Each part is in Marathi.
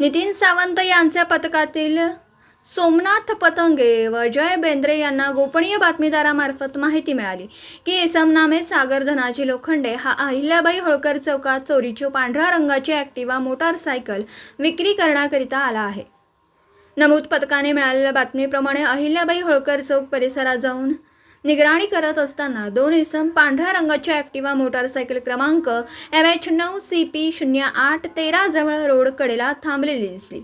नितीन सावंत यांच्या पथकातील सोमनाथ पतंगे व जय बेंद्रे यांना गोपनीय बातमीदारामार्फत माहिती मिळाली. की इसमनामे सागर धनाजी लोखंडे हा अहिल्याबाई होळकर चौकात चोरीची पांढऱ्या रंगाची ॲक्टिवा मोटारसायकल विक्री करण्याकरिता आला आहे. नमूद पथकाने मिळालेल्या बातमीप्रमाणे अहिल्याबाई होळकर चौक परिसरात जाऊन निगराणी करत असताना दोन इसम पांढऱ्या रंगाच्या ॲक्टिवा मोटारसायकल क्रमांक एम एच नऊ सी पी शून्य आठ तेरा जवळ रोड कडेला थांबलेली दिसली.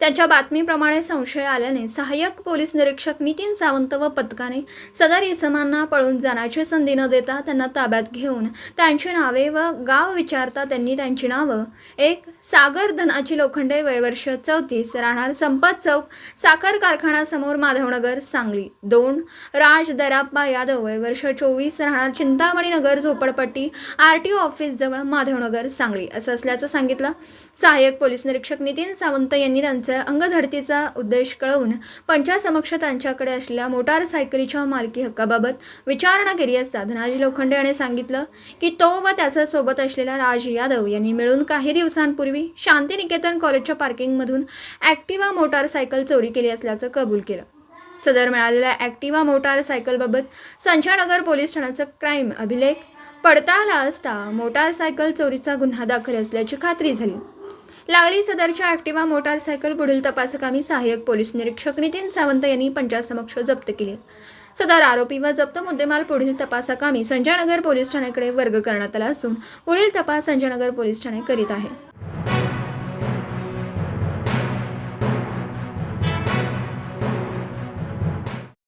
त्यांच्या बातमीप्रमाणे संशय आल्याने सहाय्यक पोलीस निरीक्षक नितीन सावंत व पथकाने सदर इसमांना पळून जाण्याची संधी न देता त्यांना ताब्यात घेऊन त्यांची नावे व गाव विचारता त्यांनी त्यांची नावं एक सागर धनाची लोखंडे वयवर्ष चौतीस राहणार संपत चौक साखर कारखानासमोर माधवनगर सांगली. दोन राज दराप्पा यादव वयवर्ष चोवीस राहणार चिंतामणी नगर झोपडपट्टी आर टी ओ ऑफिसजवळ माधवनगर सांगली. असं असल्याचं सांगितलं. सहाय्यक पोलीस निरीक्षक नितीन सावंत यांनी त्यांचा अंगझडतीचा उद्देश कळवून पंचासमक्ष त्यांच्याकडे असलेल्या मोटारसायकलीच्या मालकी हक्काबाबत विचारणा केली असता धनाजी लोखंडे याने सांगितलं की तो व त्याच्या सोबत असलेला राज यादव यांनी मिळून काही दिवसांपूर्वी शांतिनिकेतन कॉलेजच्या पार्किंगमधून ॲक्टिवा मोटारसायकल चोरी केली असल्याचं कबूल केलं. सदर मिळालेल्या ॲक्टिवा मोटारसायकलबाबत संचानगर पोलीस ठाण्याचा क्राईम अभिलेख पडताळला असता मोटारसायकल चोरीचा गुन्हा दाखल असल्याची खात्री झाली. लागली सदरच्या ॲक्टिवा मोटारसायकल पुढील तपासकामी सहाय्यक पोलीस निरीक्षक नितीन सावंत यांनी पंचासमक्ष जप्त केली. सदर आरोपी व जप्त मुद्देमाल पुढील तपासाकामी संजयनगर पोलीस ठाण्याकडे वर्ग करण्यात आला असून पुढील तपास संजयनगर पोलीस ठाणे करीत आहे.